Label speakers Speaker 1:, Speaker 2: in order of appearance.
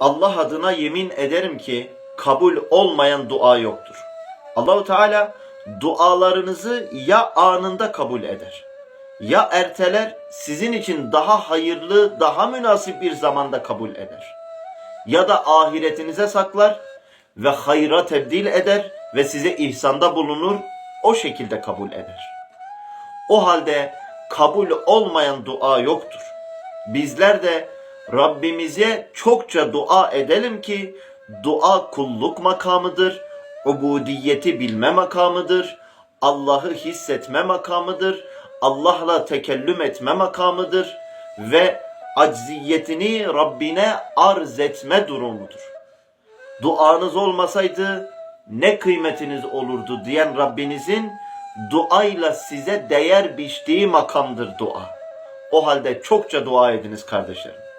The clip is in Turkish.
Speaker 1: Allah adına yemin ederim ki kabul olmayan dua yoktur. Allahu Teala dualarınızı ya anında kabul eder ya erteler sizin için daha hayırlı, daha münasip bir zamanda kabul eder. Ya da ahiretinize saklar ve hayra tebdil eder ve size ihsanda bulunur, o şekilde kabul eder. O halde kabul olmayan dua yoktur. Bizler de Rabbimize çokça dua edelim ki dua kulluk makamıdır, ubudiyeti bilme makamıdır, Allah'ı hissetme makamıdır, Allah'la tekellüm etme makamıdır ve acziyetini Rabbine arz etme durumudur. Duanız olmasaydı ne kıymetiniz olurdu diyen Rabbinizin duayla size değer biçtiği makamdır dua. O halde çokça dua ediniz kardeşlerim.